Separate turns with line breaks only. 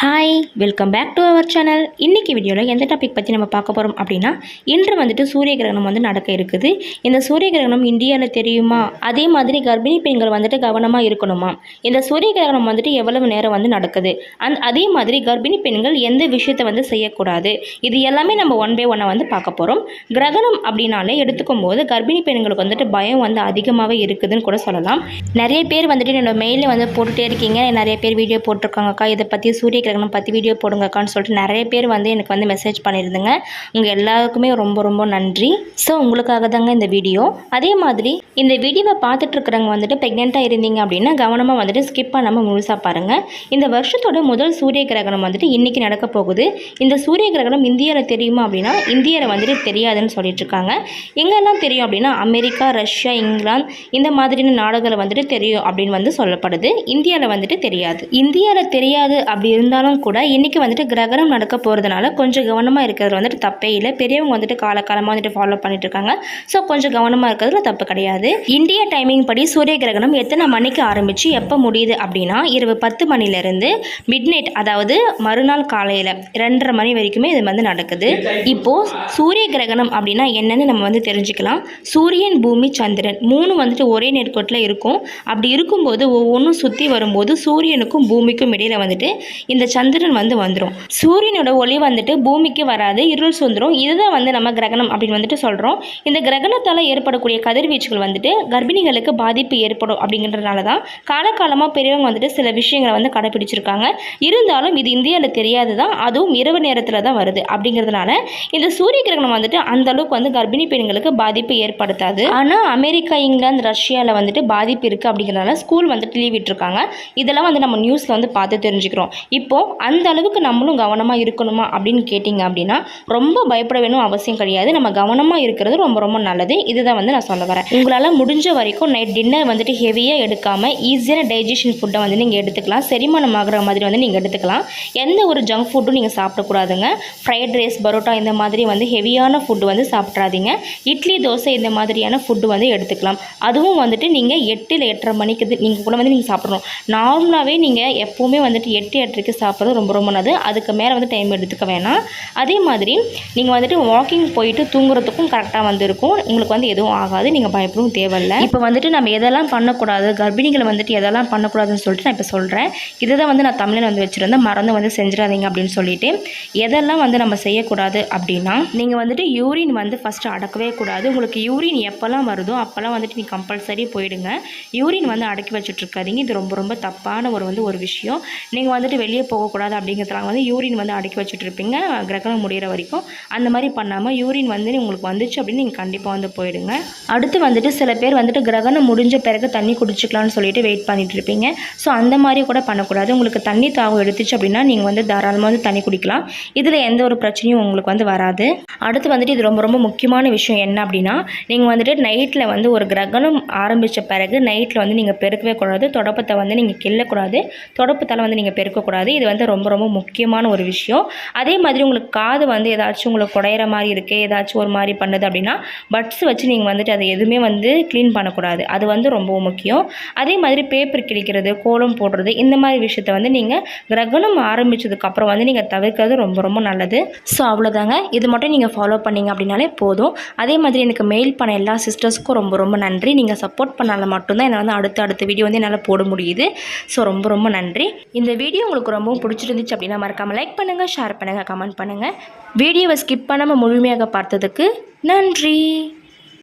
Hi welcome back to our channel இன்றைக்கி வீடியோவில் எந்த டாபிக் பற்றி நம்ம பார்க்க போகிறோம் அப்படின்னா இன்று வந்துட்டு சூரிய கிரகணம் வந்து நடக்க இருக்குது. இந்த சூரிய கிரகணம் இந்தியாவில் தெரியுமா? அதே மாதிரி கர்ப்பிணி பெண்கள் வந்துட்டு கவனமாக இருக்கணுமா? இந்த சூரிய கிரகணம் வந்துட்டு எவ்வளவு நேரம் வந்து நடக்குது? அந் அதே மாதிரி கர்ப்பிணி பெண்கள் எந்த விஷயத்தை வந்து செய்யக்கூடாது? இது எல்லாமே நம்ம ஒன் பை ஒன்னை வந்து பார்க்க போகிறோம் கிரகணம் அப்படின்னாலே எடுத்துக்கும் போது கர்ப்பிணி பெண்களுக்கு வந்துட்டு பயம் வந்து அதிகமாகவே இருக்குதுன்னு கூட சொல்லலாம். நிறைய பேர் வந்துட்டு என்னோட மெயிலில் வந்து போட்டுகிட்டே இருக்கீங்க. நிறைய பேர் வீடியோ போட்டிருக்காங்கக்கா. இதை பற்றி சூரிய கிரகணம் பற்றி வீடியோ போடுங்கக்கான்னு சொல்லிட்டு நிறைய பேர் வந்து எனக்கு வந்து மெசேஜ் பண்ணியிருந்தேங்க. உங்கள் எல்லாருக்குமே ரொம்ப ரொம்ப நன்றி. ஸோ உங்களுக்காக தாங்க இந்த வீடியோ அதே மாதிரி இந்த வீடியோவை பார்த்துட்டு இருக்கிறவங்க வந்துட்டு ப்ரெக்னெண்ட்டாக இருந்தீங்க அப்படின்னா கவனமாக வந்துட்டு ஸ்கிப் பண்ணாமல் முழுசாக பாருங்கள் இந்த வருஷத்தோட முதல் சூரிய கிரகணம் வந்துட்டு இன்றைக்கி நடக்க போகுது. இந்த சூரிய கிரகணம் இந்தியாவில் தெரியுமா அப்படின்னா இந்தியாவில் வந்துட்டு தெரியாதுன்னு சொல்லிட்டு இருக்காங்க எங்கெல்லாம் தெரியும் அப்படின்னா அமெரிக்கா ரஷ்யா இங்கிலாந்து இந்த மாதிரியான நாடுகளை வந்துட்டு தெரியும் அப்படின்னு வந்து சொல்லப்படுது. இந்தியாவில் வந்துட்டு தெரியாது. இந்தியாவில் தெரியாது அப்படி இருந்தால் இருந்தாலும் கூட இன்றைக்கி வந்துட்டு கிரகணம் நடக்க போகிறதுனால கொஞ்சம் கவனமாக இருக்கிறது வந்துட்டு தப்பே இல்லை. பெரியவங்க வந்துட்டு காலகாலமாக வந்துட்டு ஃபாலோ பண்ணிட்டு இருக்காங்க. ஸோ கொஞ்சம் கவனமாக இருக்கிறதுல தப்பு கிடையாது. இந்திய டைமிங் படி சூரிய கிரகணம் எத்தனை மணிக்கு ஆரம்பித்து எப்போ முடியுது அப்படின்னா இரவு பத்து மணிலேருந்து மிட் நைட் அதாவது மறுநாள் காலையில் ரெண்டரை மணி வரைக்குமே இது வந்து நடக்குது. இப்போது சூரிய கிரகணம் அப்படின்னா என்னென்னு நம்ம வந்து தெரிஞ்சுக்கலாம். சூரியன் பூமி சந்திரன் மூணு வந்துட்டு ஒரே நேர்கோட்டில் இருக்கும். அப்படி இருக்கும்போது ஒவ்வொன்றும் சுற்றி வரும்போது சூரியனுக்கும் பூமிக்கும் இடையில் வந்துட்டு இந்த சந்திரன் வந்து வந்துடும் சூரியனோட ஒளி வந்துட்டு பூமிக்கு வராது இருள் சுந்துரும். இதுதான் வந்து நம்ம கிரகணம் அப்படின்னு வந்துட்டு சொல்கிறோம் இந்த கிரகணத்தால் ஏற்படக்கூடிய கதிர்வீச்சுகள் வந்துட்டு கர்ப்பிணிகளுக்கு பாதிப்பு ஏற்படும் அப்படிங்கிறதுனால தான் காலகாலமாக பெரியவங்க வந்துட்டு சில விஷயங்களை வந்து கடைப்பிடிச்சிருக்காங்க இருந்தாலும் இது இந்தியாவில் தெரியாது தான் அதுவும் இரவு நேரத்தில் தான் வருது அப்படிங்கிறதுனால இந்த சூரிய கிரகணம் வந்துட்டு அந்த அளவுக்கு வந்து கர்ப்பிணி பெண்களுக்கு பாதிப்பு ஏற்படுத்தாது. ஆனால் அமெரிக்கா இங்கிலாந்து ரஷ்யாவில் வந்துட்டு பாதிப்பு இருக்குது அப்படிங்கிறதுனால ஸ்கூல் வந்துட்டு லீவ் விட்டுருக்காங்க. இதெல்லாம் வந்து நம்ம நியூஸில் வந்து பார்த்து தெரிஞ்சுக்கிறோம். இப்போ இப்போது அந்த அளவுக்கு நம்மளும் கவனமாக இருக்கணுமா அப்படின்னு கேட்டிங்க அப்படின்னா ரொம்ப பயப்பட வேணும் அவசியம் கிடையாது. நம்ம கவனமாக இருக்கிறது ரொம்ப ரொம்ப நல்லது. இதுதான் வந்து நான் சொல்ல வரேன். உங்களால் முடிஞ்ச வரைக்கும் நைட் டின்னர் வந்துட்டு ஹெவியாக எடுக்காமல் ஈஸியான டைஜஷன் ஃபுட்டை வந்து நீங்கள் எடுத்துக்கலாம். செரிமானம் ஆகிற மாதிரி வந்து நீங்கள் எடுத்துக்கலாம். எந்த ஒரு ஜங்க் ஃபுட்டும் நீங்கள் சாப்பிடக்கூடாதுங்க. ஃப்ரைட் ரைஸ் பரோட்டா இந்த மாதிரி வந்து ஹெவியான ஃபுட்டு வந்து சாப்பிட்றாதீங்க. இட்லி தோசை இந்த மாதிரியான ஃபுட்டு வந்து எடுத்துக்கலாம். அதுவும் வந்துட்டு நீங்கள் எட்டு இல்லை எட்டரை மணிக்கு நீங்கள் கூட வந்து நீங்கள் சாப்பிடணும். நார்மலாகவே நீங்கள் எப்போவுமே வந்துட்டு எட்டு எட்டரைக்கு சாப்பிட்றது ரொம்ப ரொம்ப நல்லது. அதுக்கு மேலே வந்து டைம் எடுத்துக்க வேணாம். அதே மாதிரி நீங்கள் வந்துட்டு வாக்கிங் போயிட்டு தூங்குறதுக்கும் கரெக்டாக வந்துருக்கும் உங்களுக்கு வந்து எதுவும் ஆகாது. நீங்கள் பயப்படவும் தேவையில்லை. இப்போ வந்துட்டு நம்ம எதெல்லாம் பண்ணக்கூடாது கர்ப்பிணிகளை வந்துட்டு எதெல்லாம் பண்ணக்கூடாதுன்னு சொல்லிட்டு நான் இப்போ சொல்கிறேன் இதை தான் வந்து நான் தமிழில் வந்து வச்சுருந்தேன் மறந்து வந்து செஞ்சிடாதீங்க அப்படின்னு சொல்லிட்டு எதெல்லாம் வந்து நம்ம செய்யக்கூடாது அப்படின்னா நீங்கள் வந்துட்டு யூரின் வந்து ஃபஸ்ட்டு அடக்கவே கூடாது. உங்களுக்கு யூரின் எப்போல்லாம் வருதோ அப்போல்லாம் வந்துட்டு நீங்கள் கம்பல்சரி போயிடுங்க. யூரின் வந்து அடக்கி வச்சுட்ருக்காதீங்க இது ரொம்ப ரொம்ப தப்பான ஒரு வந்து ஒரு விஷயம். நீங்கள் வந்துட்டு வெளியே போகக்கூடாது அப்படிங்கிறதுனால வந்து யூரின் வந்து அடக்கி வச்சுட்டு இருப்பீங்க கிரகணம் முடிகிற வரைக்கும். அந்த மாதிரி பண்ணாமல் யூரின் வந்து உங்களுக்கு வந்துச்சு அப்படின்னு நீங்கள் கண்டிப்பாக வந்து போயிடுங்க. அடுத்து வந்துட்டு சில பேர் வந்துட்டு கிரகணம் முடிஞ்ச பிறகு தண்ணி குடிச்சிக்கலாம்னு சொல்லிட்டு வெயிட் பண்ணிட்டு இருப்பீங்க. ஸோ அந்த மாதிரி கூட பண்ணக்கூடாது. உங்களுக்கு தண்ணி தாகம் எடுத்துச்சு அப்படின்னா நீங்கள் வந்து தாராளமாக வந்து தண்ணி குடிக்கலாம். இதில் எந்த ஒரு பிரச்சனையும் உங்களுக்கு வந்து வராது. அடுத்து வந்துட்டு இது ரொம்ப ரொம்ப முக்கியமான விஷயம் என்ன அப்படின்னா நீங்கள் வந்துட்டு நைட்டில் வந்து ஒரு கிரகணம் ஆரம்பித்த பிறகு நைட்டில் வந்து நீங்கள் பெருக்கவே கூடாது. தொடப்பத்தை வந்து நீங்கள் கிள்ளக்கூடாது. தொடப்பத்தால் வந்து நீங்கள் பெருக்கக்கூடாது. இது வந்து ரொம்ப ரொம்ப முக்கியமான ஒரு விஷயம். அதே மாதிரி உங்களுக்கு காது வந்து ஏதாச்சும் உங்களுக்கு குடையிற மாதிரி இருக்குது ஏதாச்சும் ஒரு மாதிரி பண்ணுது அப்படின்னா பட்ஸ் வச்சு நீங்கள் வந்துட்டு அதை எதுவுமே வந்து க்ளீன் பண்ணக்கூடாது. அது வந்து ரொம்ப முக்கியம். அதே மாதிரி பேப்பர் கிழிக்கிறது கோலம் போடுறது இந்த மாதிரி விஷயத்த வந்து நீங்கள் கிரகணம் ஆரம்பித்ததுக்கப்புறம் வந்து நீங்கள் தவிர்க்கிறது ரொம்ப ரொம்ப நல்லது. ஸோ அவ்வளோதாங்க. இது மட்டும் நீங்கள் ஃபாலோ பண்ணிங்க அப்படின்னாலே போதும். அதே மாதிரி எனக்கு மெயில் பண்ண எல்லா சிஸ்டர்ஸ்க்கும் ரொம்ப ரொம்ப நன்றி. நீங்கள் சப்போர்ட் பண்ணால மட்டும்தான் என்னை வந்து அடுத்த அடுத்த வீடியோ வந்து என்னால் போட முடியுது. ஸோ ரொம்ப ரொம்ப நன்றி. இந்த வீடியோ உங்களுக்கு ரொம்ப ரொம்பவும் பிடிச்சிருந்துச்சு அப்படின்னா மறக்காமல் லைக் பண்ணுங்கள் ஷேர் பண்ணுங்கள் கமெண்ட் பண்ணுங்கள் வீடியோவை ஸ்கிப் பண்ணாமல் முழுமையாக பார்த்ததுக்கு நன்றி.